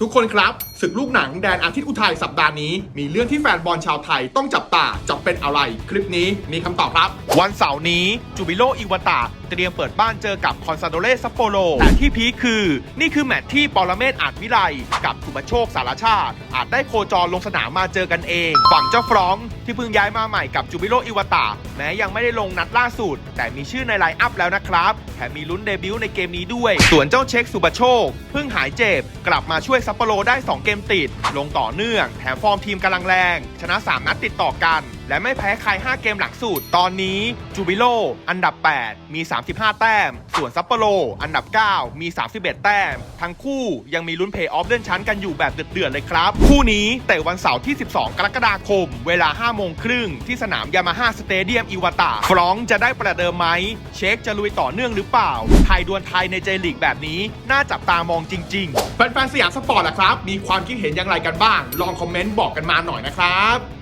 ทุกคนครับ ศึกลูกหนังแดนอาทิตย์อุทัยสัปดาห์นี้ มีเรื่องที่แฟนบอลชาวไทยต้องจับตาจะเป็นอะไร คลิปนี้มีคำตอบครับ วันเสาร์นี้จูบิโลอิวาตาเตรียมเปิดบ้านเจอกับคอนซาโดเลซัปโปโรแต่ที่พีคคือ นี่คือแมตช์ที่ปรเมศอาจวิไลกับสุปโชคสารชาติ อาจได้โคจรลงสนามมาเจอกันเอง ฝั่งเจ้าฟรองก์ที่เพิ่งย้ายมาใหม่กับจูบิโลอิวาตาแม้ยังไม่ได้ลงนัดล่าสุด แต่มีชื่อในไลน์อัพแล้วนะครับแถมมีลุ้นเดบิวต์ในเกมนี้ด้วย ส่วนเจ้าเช็คสุปโชคเพิ่งหายเจ็บกลับมาช่วยซัปโปโรได้ 2 เกกมติด ลงต่อเนื่อง แถมฟอร์มทีมกำลังแรง ชนะ 3 นัดติดต่อกัน และไม่แพ้ใคร 5 เกมหลังสุดตอนนี้จูบิโลอันดับ 8 มี 35 แต้ม ส่วนซัปโปโรอันดับ 9 มี 31 แต้ม ทั้งคู่ยังมีลุ้นเพย์ออฟเลื่อนชั้นกันอยู่แบบเดือดๆเลยครับ คู่นี้แต่วันเสาร์ที่ 12 กรกฎาคม เวลา 5 โมงครึ่ง ที่สนามยามาฮ่าสเตเดียมอิวาตาฟรองจะได้ประเดิมไหม เช็คจะลุยต่อเนื่องหรือเปล่า ไทยดวลไทยในเจลีกแบบนี้น่าจับตามองจริงๆแฟนๆสยามสปอร์ตล่ะครับ มีความคิดเห็นอย่างไรกันบ้าง ลองคอมเมนต์บอกกันมาหน่อยนะครับ